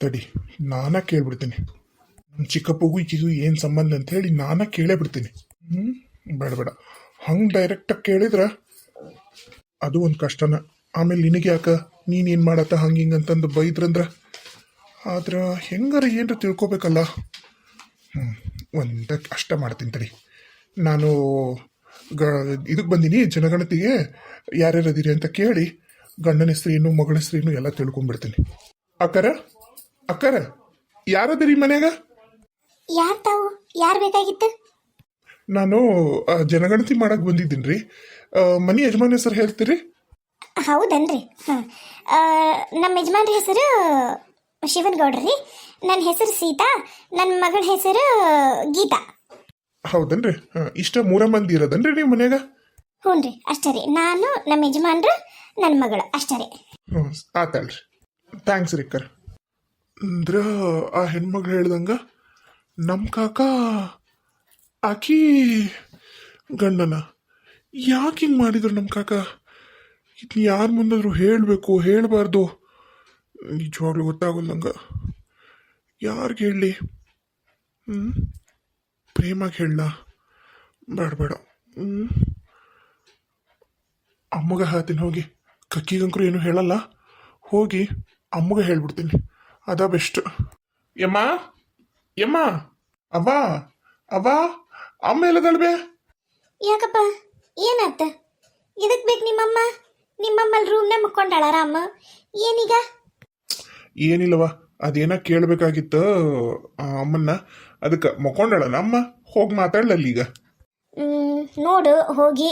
ತಡಿ, ನಾನ ಕೇಳ್ಬಿಡ್ತೀನಿ. ನಮ್ಮ ಚಿಕ್ಕಪ್ಪಗೂ ಈಗಿಗೂ ಏನು ಸಂಬಂಧ ಅಂತ ಹೇಳಿ ನಾನೇ ಕೇಳೇ ಬಿಡ್ತೀನಿ ಹ್ಞೂ ಬೇಡ ಬೇಡ. ಹಂಗೆ ಡೈರೆಕ್ಟಾಗಿ ಕೇಳಿದ್ರೆ ಅದು ಒಂದು ಕಷ್ಟನ. ಆಮೇಲೆ ನಿನಗೆ ಯಾಕೆ? ನೀನೇನು ಮಾಡತ್ತ ಹಂಗೆ ಹಿಂಗೆ ಅಂತಂದು ಬೈದ್ರಂದ್ರೆ? ಆದ್ರೆ ಹೆಂಗಾರ ಏನರ ತಿಳ್ಕೊಬೇಕಲ್ಲ? ಹ್ಞೂ ಒಂದ ಅಷ್ಟ ಮಾಡ್ತೀನಿ ತಡಿ. ನಾನು ಗ ಇದಕ್ಕೆ ಬಂದೀನಿ ಜನಗಣತಿಗೆ. ಯಾರ್ಯಾರು ಅದೀರಿ ಅಂತ ಕೇಳಿ ಗಂಡನ ಹೆಸ್ರೇನು ಮಗಳ ಹೆಸ್ರೇನು ಎಲ್ಲ ತಿಳ್ಕೊಂಡ್ಬಿಡ್ತೀನಿ. ಅಕ್ಕರ? ಅಕ್ಕರ ಯಾರದರಿ ಮನ್ಯಾಗ? ಯಾರ್ ತಾವು? ಯಾರು ಬೇಕಾಗಿತ್ತು? ನಾನು ಆ, ಜನಗಣತಿ ಮಾಡಕ್ ಬಂದಿದ್ದೀನಿ ರೀ ಮನಿ ಯಜಮಾನ್ ಹೆಸರು ಹೇಳ್ತೀರಿ? ಹೌದನ್ರಿ. ಹಾಂ. ನಮ್ಮ ಯಜಮಾನ್ರ ಹೆಸರು ಶಿವನ್ ಗೌಡ್ರಿ ನನ್ನ ಹೆಸರು ಸೀತಾ. ನನ್ನ ಮಗಳ ಹೆಸರು ಗೀತಾ. ಹೌದನ್ರಿ. ಇಷ್ಟ ಮೂರ ಮಂದಿ ಇರೋದನ್ರಿ ನೀವು ಮನ್ಯಾಗ? ಹ್ಞೂ ರೀ ಅಷ್ಟೇ ರೀ. ನಾನು ನಮ್ಮ ಯಜಮಾನ್ರು ನನ್ನ ಮಗಳು. ಅಷ್ಟೇ ರೀ. ಹ್ಞೂ ಆತಲ್ರಿ ಥ್ಯಾಂಕ್ಸ್ ರೀ ಅಕ್ಕರ್. ಅಂದ್ರ ಆ ಹೆಣ್ಮಗಳು ಹೇಳ್ದಂಗ ನಮ್ಮ ಕಾಕ ಆಕಿ ಗಂಡನ, ಯಾಕೆ ಹಿಂಗೆ ಮಾಡಿದ್ರು ನಮ್ಮ ಕಾಕ? ಇದನ್ನ ಯಾರ ಮುಂದಾದ್ರು ಹೇಳಬೇಕು, ಹೇಳಬಾರ್ದು. ನಿಜವಾಗ್ಲೂ ಗೊತ್ತಾಗಲ್ಲ ಯಾರಿಗೆ ಹೇಳಲಿ? ಹ್ಞೂ ಪ್ರೇಮಾಗಿ ಹೇಳ ಬೇಡ ಬೇಡ ಹ್ಞೂ ಅಮ್ಮಗ ಹೇಳ್ತೀನಿ, ಹೋಗಿ. ಕಕ್ಕಿಗಂಕರು ಏನು ಹೇಳಲ್ಲ. ಹೋಗಿ ಅಮ್ಮಗ ಹೇಳ್ಬಿಡ್ತೀನಿ. ಅದ ಬೆಸ್ಟ್ ಯಮ್ಮ ಯಮ್ಮ ಅವ್ವ ಅವ್ವ ಅಮ್ಮ ಎಲ್ಲದಳ್ಬೆ ಯಾಕಪ್ಪ? ಏನಾತ ಇದಕ್ಕೆ ಬೇಕು ನಿಮ್ಮಮ್ಮ? ನಿಮ್ಮಮ್ಮಲ್ ರೂಮ್ ನೇ ಮುಕ್ಕೊಂಡಾಳ ರಾಮ? ಏನೀಗ? ಏನಿಲ್ಲವ ಅದೇನ ಕೇಳಬೇಕಾಗಿತ್ತು ಅಮ್ಮನ್ನ. ಅದಕ್ಕೆ ಮಕ್ಕೊಂಡಳಲ್ಲ ಅಮ್ಮ ಹೋಗಿ ಮಾತಾಡ್ಲಲ್ಲ ಈಗ. ನೋಡು ಹೋಗಿ.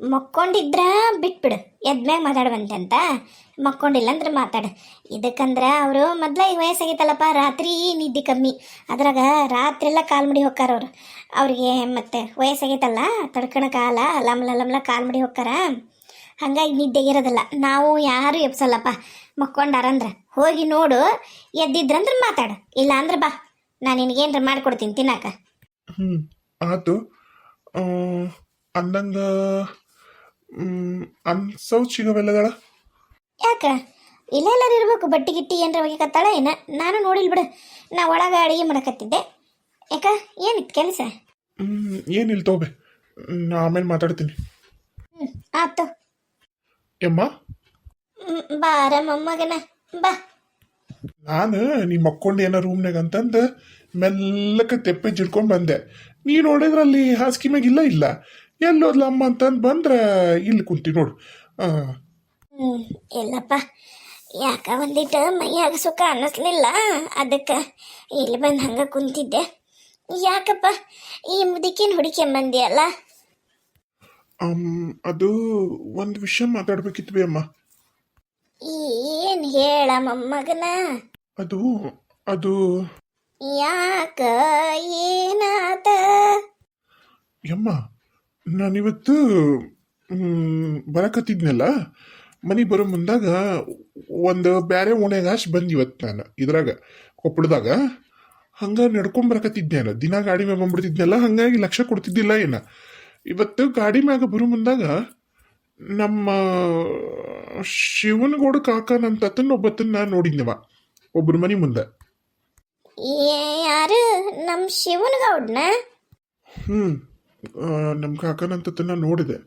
ಮಕ್ಕೊಂಡಿದ್ರ ಬಿಟ್ಬಿಡು. ಎದ್ಮ್ಯಾಗ ಮಾತಾಡುವಂತೆ ಅಂತ. ಮಕ್ಕೊಂಡಿಲ್ಲ ಅಂದ್ರೆ ಮಾತಾಡು. ಇದಕ್ಕಂದ್ರೆ ಅವರು ಮೊದ್ಲ ಈಗ ವಯಸ್ಸಾಗೈತಲ್ಲಪ್ಪ ರಾತ್ರಿ ನಿದ್ದೆ ಕಮ್ಮಿ. ಅದ್ರಾಗ ರಾತ್ರಿ ಎಲ್ಲ ಕಾಲ್ ಮುಡಿ ಹೋಕ್ಕಾರ ಅವ್ರು. ಅವ್ರಿಗೆ ಮತ್ತೆ ವಯಸ್ಸಾಗೈತಲ್ಲ ತಡ್ಕಣ ಕಾಲ, ಲಮ್ಲ ಲಮ್ಲ ಕಾಲ್ ಮುಡಿ ಹೋಕ್ಕಾರ. ಹಂಗಾಗಿ ನಿದ್ದೆ ಇರೋದಿಲ್ಲ. ನಾವು ಯಾರು ಎಬ್ಸಲ್ಲಪ್ಪ, ಮಕ್ಕೊಂಡಾರಂದ್ರೆ. ಹೋಗಿ ನೋಡು, ಎದ್ದಿದ್ರಂದ್ರೆ ಮಾತಾಡು. ಇಲ್ಲ ಅಂದ್ರೆ ಬಾ. ನಾನು ನಿನಗೇನ್ರ ಮಾಡ್ಕೊಡ್ತೀನಿ ತಿನ್ನಾಕ. ಹ್ಞೂ ಆತು. ಅಂದಂಗ ಮ್, ಬೆಲ್ಲಗಳ? ಯಾಕ? ಯಾಕ ಇಲ್ಲೆಲ್ಲರೂ ಇರ್ಬೇಕು ಬಟ್ಟಿ ಗಿಟ್ಟಿ ಏನ್ರ ಒಗಿಕತ್ತಾಳ ಏನ? ನಾನು ನೋಡಿಲ್ ಬಿಡು ನಾ ಒಳಗ ಅಡಿಗೆ ಮಾಡಕತ್ತಿದ್ದೆ. ಯಾಕ? ಏನಿತ್ತು ಕೆಲಸ? ಏನಿಲ್ಲ ತೋಬೆ ನಾ ಆಮೇಲೆ ಮಾತಾಡ್ತೀನಿ. ಹ್ಞೂ ಆತು ಯಮ್ಮ ಹ್ಮ್, ಬಾರ ಮೊಮ್ಮಗನ ಬಾ. ನಾನು ನೀ ಮಕ್ಕೊಂಡು ಏನೋ ರೂಮ್ನಾಗ ಅಂತಂದು ಮೆಲ್ಲಕ್ಕೆ ತೆಪ್ಪೆ ಜಿಡ್ಕೊಂಡು ಬಂದೆ. ನೀ ನೋಡಿದ್ರಲ್ಲಿ ಹಾಸಿಗೆ ಮ್ಯಾಗ ಇಲ್ಲ ಇಲ್ಲ? ಎಲ್ಲೋದ್ಲ ಅಮ್ಮ ಅಂತಂದು ಬಂದ್ರೆ ಇಲ್ಲಿ ಕುಂತಿ ನೋಡು. ಎಲ್ಲಪ್ಪ ಹ್ಞೂ ಇಲ್ಲಪ್ಪ. ಯಾಕ ಒಂದಿಟ್ಟು ಮೈಯಾಗ ಸುಖ ಅನ್ನಿಸ್ಲಿಲ್ಲ. ಅದಕ್ಕೆ ಇಲ್ಲಿ ಬಂದು ಹಂಗೆ ಕುಂತಿದ್ದೆ. ಯಾಕಪ್ಪ? ಈ ಮುದುಕಿನ ಹುಡುಕ್ಯಂಬಂದಿಯಲ್ಲ ಅಮ್, ಅದು ಒಂದು ವಿಷಯ ಮಾತಾಡ್ಬೇಕಿತ್ತು ಬಿ ಅಮ್ಮ. ಏನು ಹೇಳ ಮೊಮ್ಮಗನ? ಅದು ಅದು. ಯಾಕ ಏನಾತ? ಯಮ್ಮ ನಾನಿವತ್ತು ಬರಕತ್ತಿದ್ನಲ್ಲ ಮನೆಗೆ ಬರೋ ಮುಂದಾಗ ಒಂದು ಬೇರೆ ಓಣ್ಯಾಗ ಅಷ್ಟು ಬಂದು ಇವತ್ತು ನಾನು ಇದ್ರಾಗ ಕೊಪ್ಪಳದಾಗ ಹಂಗೆ ನಡ್ಕೊಂಬರಕತ್ತಿದ್ದೆ ನಾನು. ದಿನ ಗಾಡಿ ಮ್ಯಾಗ ಬಂದ್ಬಿಡ್ತಿದ್ನಲ್ಲ ಹಂಗಾಗಿ ಲಕ್ಷ ಕೊಡ್ತಿದ್ದಿಲ್ಲ ಏನ. ಇವತ್ತು ಗಾಡಿ ಮ್ಯಾಗ ಬರೋ ಮುಂದಾಗ ನಮ್ಮ ಶಿವನಗೌಡ ಕಾಕ ನನ್ನ ತತ್ತನ ಒಬ್ಬತ್ತನ್ನ ನಾನು ನೋಡಿದ್ನವ ಒಬ್ಬರ ಮನೆ ಮುಂದೆ. ಯಾರು? ನಮ್ಮ ಶಿವನಗೌಡನ? ಹ್ಞೂ ನಮ್ಮ ಕಾಕನಂತತನ ನೋಡಿದೆ.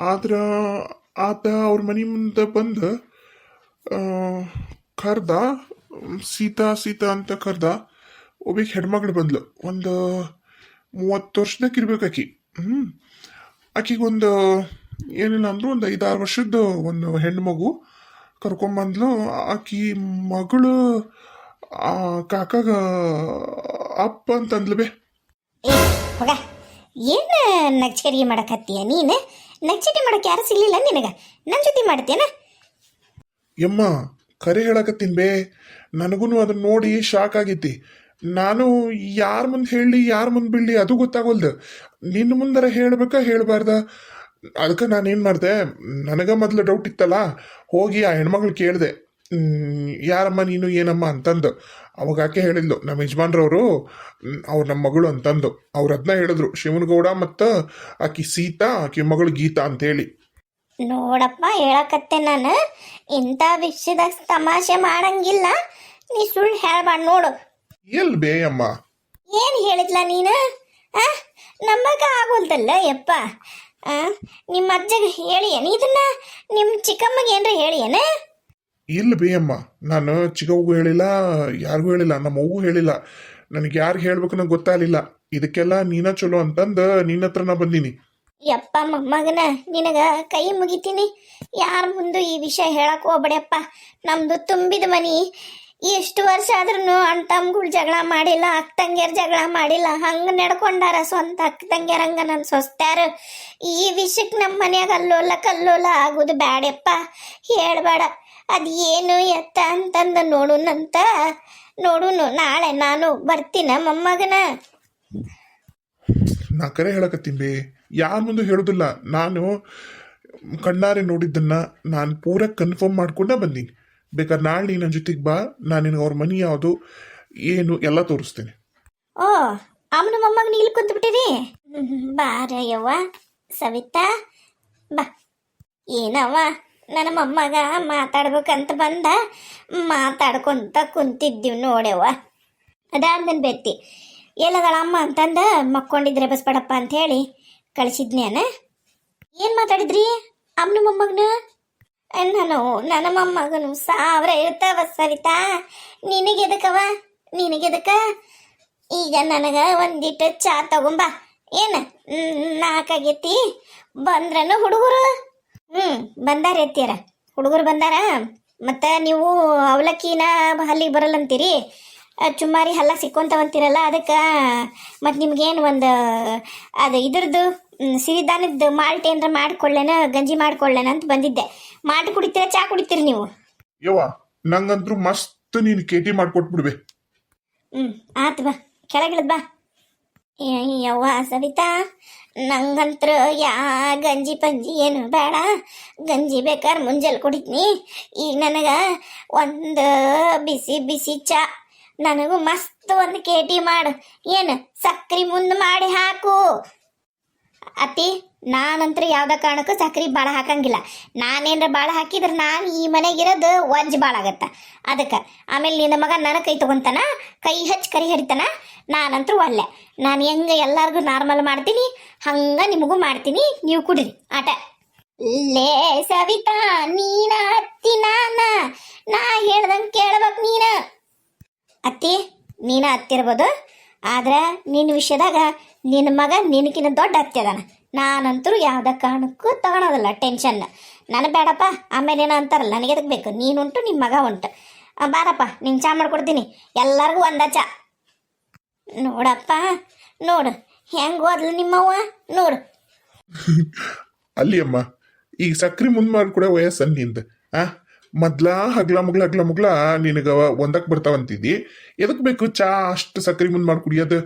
ಆದ್ರೆ ಆತ ಅವ್ರ ಮನೆ ಮುಂದೆ ಬಂದು ಕರ್ದ, ಸೀತಾ ಸೀತಾ ಅಂತ ಕರ್ದ ಒಬ್ಬಿಗೆ ಹೆಣ್ಮಗಳು ಬಂದ್ಲು. ಒಂದು ಮೂವತ್ತು ವರ್ಷದಾಗ ಇರ್ಬೇಕು ಆಕಿ. ಹ್ಞೂ ಆಕಿಗೊಂದು ಏನಿಲ್ಲ ಅಂದರೂ ಒಂದು ಐದಾರು ವರ್ಷದ ಒಂದು ಹೆಣ್ಮಗು ಮಗು ಕರ್ಕೊಂಬಂದ್ಲು. ಆಕಿ ಮಗಳು ಕಾಕಾಗ ಅಪ್ಪ ಅಂತಂದ್ಲು ಬೇ. ಏನು ನಗ್ಚರಿಗೆ ಮಾಡಕತ್ತೀಯ ನೀನು? ನಗ್ಚಟಿ ಮಾಡಕ್ಕೆ ಯಾರು ಸಿಗ್ಲಿಲ್ಲ ನಿನಗೆ? ನನ್ನ ಜೊತೆ ಮಾಡ್ತೀಯನ? ಯಮ್ಮ ಕರೆ ಹೇಳಕತ್ತೀನಿ ಬೇ. ನನಗೂ ಅದನ್ನ ನೋಡಿ ಶಾಕ್ ಆಗೈತಿ. ನಾನು ಯಾರ ಮುಂದೆ ಹೇಳಿ, ಯಾರ ಮುಂದೆ ಬಿಡ್ಲಿ ಅದು ಗೊತ್ತಾಗೋಲ್ದು. ನಿನ್ನ ಮುಂದರ ಹೇಳ್ಬೇಕಾ ಹೇಳಬಾರ್ದ? ಅದಕ್ಕೆ ನಾನೇನು ಮಾಡಿದೆ? ನನಗ ಮೊದಲು ಡೌಟ್ ಇತ್ತಲ್ಲ? ಹೋಗಿ ಆ ಹೆಣ್ಮಗಳು ಕೇಳಿದೆ. ಯಾರಮ್ಮ ನೀನು, ಏನಮ್ಮ ಅಂತಂದು. ಅವಾಗ ಆಕೆ ಹೇಳಿದ್ಲು? ನಮ್ಮ ಯಜಮಾನ್ರವರು ಅವ್ರು ನಮ್ಮ ಮಗಳು ಅಂತಂದು. ಅವ್ರು ಅದನ್ನ ಹೇಳಿದ್ರು. ಶಿವನಗೌಡ ಮತ್ತು ಆಕಿ ಸೀತಾ ಆಕಿ ಮಗಳು ಗೀತಾ ಅಂತೇಳಿ. ನೋಡಪ್ಪ ಹೇಳಕತ್ತೆ ನಾನು. ಇಂಥ ವಿಷಯದಾಗ ತಮಾಷೆ ಮಾಡಂಗಿಲ್ಲ. ನೀ ಸುಳ್ಳು ಹೇಳ್ಬಾರ್ದು ನೋಡು. ಎಲ್ ಬೇ ಅಮ್ಮ? ಏನು ಹೇಳಿದ್ಲ ನೀನು? ಆ ಆಗೋಲ್ದಲ್ಲ ಯಪ್ಪ. ಆ ನಿಮ್ಮ ಅಜ್ಜಗೆ ಹೇಳಿ ಇದನ್ನ ನಿಮ್ಮ ಚಿಕ್ಕಮ್ಮಗೆ ಏನ್ರ ಹೇಳಿ ಏನು ಇಲ್ಲ ಬಿ ಅಮ್ಮ, ನಾನು ಚಿಕ್ಕವ್ಗೂ ಹೇಳಿಲ್ಲ, ಯಾರಿಗೂ ಹೇಳಿಲ್ಲ, ನಮ್ಮ ಅವ್ಗೂ ಹೇಳಿಲ್ಲ. ನನಗೆ ಯಾರು ಹೇಳ್ಬೇಕು ನಂಗೆ ಗೊತ್ತಾಗಲಿಲ್ಲ. ಇದಕ್ಕೆಲ್ಲ ನೀನ ಚಲೋ ಅಂತಂದು ನಿನ್ನ ಹತ್ರ ನಾ ಬಂದೀನಿ. ಯಪ್ಪ ಮೊಮ್ಮಗನ, ನಿನಗ ಕೈ ಮುಗಿತೀನಿ. ಯಾರ ಮುಂದೆ ಈ ವಿಷಯ ಹೇಳಕ್ ಹೋಗ್ಬೇಡಪ್ಪ. ನಮ್ದು ತುಂಬಿದ ಮನಿ. ಎಷ್ಟು ವರ್ಷ ಆದ್ರೂ ಅಣ್ಣ ತಮ್ಗಳು ಜಗಳ ಮಾಡಿಲ್ಲ, ಅಕ್ಕ ತಂಗಿಯರ್ ಜಗಳ ಮಾಡಿಲ್ಲ. ಹಂಗ ನಡ್ಕೊಂಡಾರ ಸ್ವಂತ ಅಕ್ಕ ತಂಗಿಯರ್ ಹಂಗ ನನ್ನ ಸೊಸ್ತಾರ ಈ ವಿಷಯಕ್ಕೆ ನಮ್ಮ ಮನ್ಯಾಗ ಅಲ್ಲೋಲ ಕಲ್ಲೋಲ ಆಗೋದು ಬ್ಯಾಡಪ್ಪ. ಹೇಳ್ಬೇಡ. ಅದು ಏನು ಎತ್ತ ಅಂತಂದು ನೋಡುನಂತ ನೋಡುನು ನಾಳೆ ನಾನು ಬರ್ತೀನ ಮೊಮ್ಮಗನ? ನಾ ಕರೆ ಹೇಳಕತ್ತೀನಿ ಬೇ ಯಾರ ಮುಂದೆ ಹೇಳೋದಿಲ್ಲ. ನಾನು ಕಣ್ಣಾರೆ ನೋಡಿದ್ದನ್ನ ನಾನು ಪೂರ ಕನ್ಫರ್ಮ್ ಮಾಡ್ಕೊಂಡ ಬಂದೀನಿ ಬೇಕಾದ್ರೆ ನಾಳೆ ನೀನು ನನ್ನ ಜೊತೆಗೆ ಬಾ ನಾನು ನಿನಗೆ ಅವ್ರ ಮನೆ ಯಾವುದು ಏನು ಎಲ್ಲ ತೋರಿಸ್ತೇನೆ. ಓ ಅವನ ಮೊಮ್ಮಗ ನೀಲ್ ಕುಂತ ಬಿಟ್ಟಿರಿ ಬಾರ ಯವ್ವ ಸವಿತಾ ಬಾ. ಏನವ್ವ? ನನ್ನ ಮೊಮ್ಮಗ ಮಾತಾಡ್ಬೇಕಂತ ಬಂದ ಮಾತಾಡ್ಕೊಂತ ಕುಂತಿದ್ದೀವಿ ನೋಡ್ಯವ ಅದಾದನ್ ಬೆತ್ತಿ ಎಲ್ಲಗಳಮ್ಮ ಅಂತಂದ ಮಕ್ಕೊಂಡಿದ್ರೆ ಬಸ್ಬೇಡಪ್ಪ ಅಂತ ಹೇಳಿ ಕಳಿಸಿದ್ನೇನ ಏನು ಮಾತಾಡಿದ್ರಿ ಅಮ್ಮನ ಮೊಮ್ಮಗನ? ನಾನು, ನನ್ನ ಮೊಮ್ಮಗನು ಸಾವಿರ ಇರ್ತಾವ ಸವಿತಾ. ನಿನಗೆದಕ್ಕವ ನಿನಗೆದಕ್ಕ ಈಗ ನನಗೆ ಒಂದಿಟ್ಟು ಚಾ ತಗೊಂಬ. ಏನು ನಾಲ್ಕಾಗೈತಿ ಬಂದ್ರನು ಹುಡುಗರು? ಹ್ಞೂ ಬಂದಾರ ಎತ್ತೀರ ಹುಡುಗರು ಬಂದಾರ. ಮತ್ತು ನೀವು ಅವಲಕ್ಕಿನ ಹಲ್ಲಿಗೆ ಬರಲ್ಲಂತೀರಿ. ಅಂತೀರಿ ಚುಮ್ಮಾರಿ ಹಲ್ಲ ಸಿಕ್ಕೊಂತವಂತೀರಲ್ಲ ಅದಕ್ಕೆ ಮತ್ತು ನಿಮ್ಗೇನು ಒಂದು ಅದು ಇದ್ರದ್ದು ಸಿರಿಧಾನ್ಯದ ಸಿರಿಧಾನದ ಮಾಲ್ಟ್ ಏನಾರ ಮಾಡಿಕೊಳ್ಳೇನ ಗಂಜಿ ಮಾಡ್ಕೊಳ್ಳೇನ ಅಂತ ಬಂದಿದ್ದೆ. ಮಾಲ್ಟ್ ಕುಡಿತೀರ ಚಾ ಕುಡಿತೀರಿ ನೀವು? ಯವ್ವ ನಂಗಂತರೂ ಮಸ್ತ್ ನೀನು ಕೇಟಿ ಮಾಡ್ಕೊಟ್ಬಿಡ್ಬೆ. ಹ್ಞೂ ಆತು ಬಾ ಕೆಳಗಿಳದ್ ಬಾ. ಯವ್ವ ಸವಿತಾ ನಂಗಂತ್ರ ಯಾ ಗಂಜಿ ಪಂಜಿ ಏನು ಬೇಡ. ಗಂಜಿ ಬೇಕಾದ್ರೆ ಮುಂಜಾನೆ ಕುಡಿತೀನಿ. ಈಗ ನನಗೆ ಒಂದು ಬಿಸಿ ಬಿಸಿ ಚಾ. ನನಗೂ ಮಸ್ತ್ ಒಂದು ಕೇಟಿ ಮಾಡು. ಏನು ಸಕ್ರೆ ಮುಂದೆ ಮಾಡಿ ಹಾಕು. ಅತಿ ನಾನಂತ್ರ ಯಾವ್ದ ಕಾರಣಕ್ಕೂ ಸಕ್ರೆ ಭಾಳ ಹಾಕಂಗಿಲ್ಲ. ನಾನೇನ್ರ ಭಾಳ ಹಾಕಿದ್ರೆ ನಾನು ಈ ಮನೆಗಿರೋದು ಒಂಜ್ ಭಾಳ ಆಗತ್ತೆ. ಅದಕ್ಕೆ, ಆಮೇಲೆ ನಿನ್ನ ಮಗ ನನ್ನ ಕೈ ತಗೊಂತಾನ, ಕೈ ಹಚ್ಚಿ ಕರಿ ಹರಿತಾನ, ನಾನಂತರೂ ಒಲ್ಲೆ. ನಾನು ಹೆಂಗೆ ಎಲ್ಲರಿಗೂ ನಾರ್ಮಲ್ ಮಾಡ್ತೀನಿ, ಹಂಗೆ ನಿಮಗೂ ಮಾಡ್ತೀನಿ, ನೀವು ಕುಡಿರಿ. ಆಟ. ಲೇ ಸವಿತಾ, ನೀನ ಅತ್ತಿ ನಾನ, ನಾ ಹೇಳ್ದಂಗೆ ಕೇಳ್ಬೇಕು ನೀನ. ಅತ್ತಿ, ನೀನ ಹತ್ತಿರ್ಬೋದು ಆದ್ರೆ ನಿನ್ನ ವಿಷಯದಾಗ ನಿನ್ನ ಮಗ ನಿನಕಿನ ದೊಡ್ಡ ಹತ್ತಿ ಅದಾನ ನಾನಂತರೂ ಯಾವುದೇ ಕಾರಣಕ್ಕೂ ತಗೊಳೋದಿಲ್ಲ ಟೆನ್ಷನ್ ನನಗೆ ಬೇಡಪ್ಪ, ಆಮೇಲೆ ಏನೋ ಅಂತಾರಲ್ಲ, ನನಗೆ ಎದಕ್ಕೆ ಬೇಕು? ನೀನುಂಟು ನಿಮ್ಮ ಮಗ ಉಂಟು. ಬಾರಪ್ಪ ನಿಂಗೆ ಚಾ ಮಾಡ್ಕೊಡ್ತೀನಿ. ಎಲ್ಲರಿಗೂ ಒಂದ ಚಾ. ನೋಡಪ್ಪ, ನೋಡು. ಹೆಂಗೆ ಓದ್ಲು ನಿಮ್ಮವ್ವ? ನೋಡು. ಅಲ್ಲಿ ಅಮ್ಮ ಈಗ ಸಕ್ರಿ ಮುಂದ್ ಮಾಡ್ಕೊಡೋ ವಯಸ್ಸು ನಿಂದ, ಆ? ಮೊದ್ಲ ಹಗ್ಲ ಮುಗ್ಲ ಹಗ್ಲ ಮುಗ್ಲ ನಿನಗ ಒಂದಕ್ಕೆ ಬರ್ತಾವಂತಿದ್ದಿ. ಎದಕ್ ಬೇಕು ಚಾ ಅಷ್ಟು ಸಕ್ರಿ ಮುಂದ್ ಮಾಡಿ ಕುಡಿಯೋದು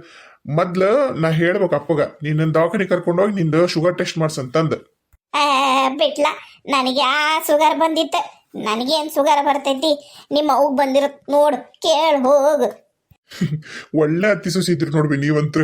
ಮೊದ್ಲ ನಾ ಹೇಳ್ಬೇಕು ಅಪ್ಪಗ ನಿನ್ನ ದವಾಖಾನೆ ಕರ್ಕೊಂಡೋಗಿ ನಿಂದು ಶುಗರ್ ಟೆಸ್ಟ್ ಮಾಡ್ಸಂತಂದ್ ಆ, ಬಿಟ್ಲ ನನಗೆ ಆ ಶುಗರ್ ಬಂದಿತ್ತು ನನಗೇನು ಶುಗರ್ ಬರ್ತೈತಿ? ನಿಮ್ಮ ಅವ್ಗೆ ಬಂದಿರತ್ ನೋಡು ಕೇಳ ಹೋಗ. ಒಳ್ಳೆ ಹತ್ತಿ ಸುಸಿದ್ರು ನೋಡ್ಬಿ ನೀವಂತ್ರ.